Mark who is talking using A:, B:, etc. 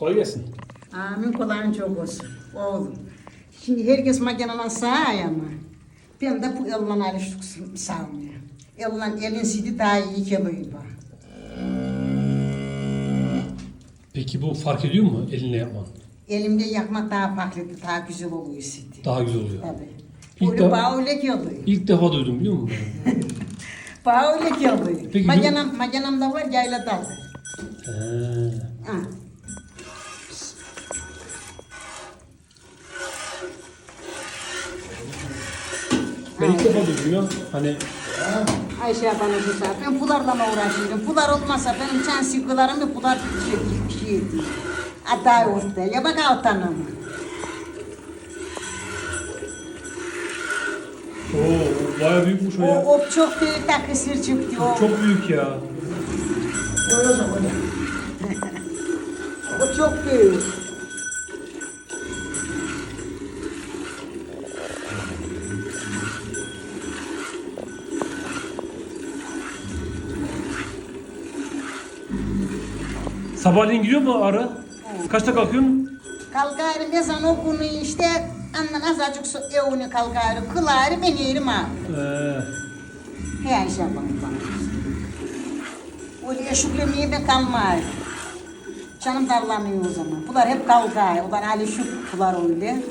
A: Kolay gelsin.
B: Amin kolayın çok olsun. Oğlum. Şimdi herkes makinenin sağ ama. Ben de bu elden alıştık sağmıyor. Elden elin sidi daha iyi geliyor bana.
A: Peki bu fark ediyor mu elinle yapman?
B: Elimde yakmak daha farklı, daha güzel oluyor sidi.
A: Daha güzel oluyor.
B: Tabii.
A: İlk defa-
B: bağ öyle geliyor.
A: İlk defa duydum biliyor musun?
B: Bağ öyle geliyor.
A: Peki,
B: Makinam, makinam da var yayla daldı.
A: He.
B: Ha.
A: Ben ilk defa ya. Hani
B: Ayşe bu saat. Ben pularla uğraşıyorum. Pular olmasa benim çan sıkılarımı pular şey, şey ediyor. Aday orta. Ya bak altanım.
A: Oo, bayağı büyükmüş o
B: O,
A: ya.
B: çok büyük de kısır çıktı. O,
A: Çok büyük ya.
B: o çok büyük.
A: Sabahleyin gidiyor mu ara? Kaçta kalkıyorsun?
B: Kalkarım ezan okunu işte. Andan azıcık su evini kalkarım. Kılarım inerim abi.
A: Ee,
B: He Ayşe bana. Öyle şükürmeye de kalmıyor. Canım darlanıyor o zaman. Bunlar hep kalkar. Bunlar Ali şükür bunlar öyle.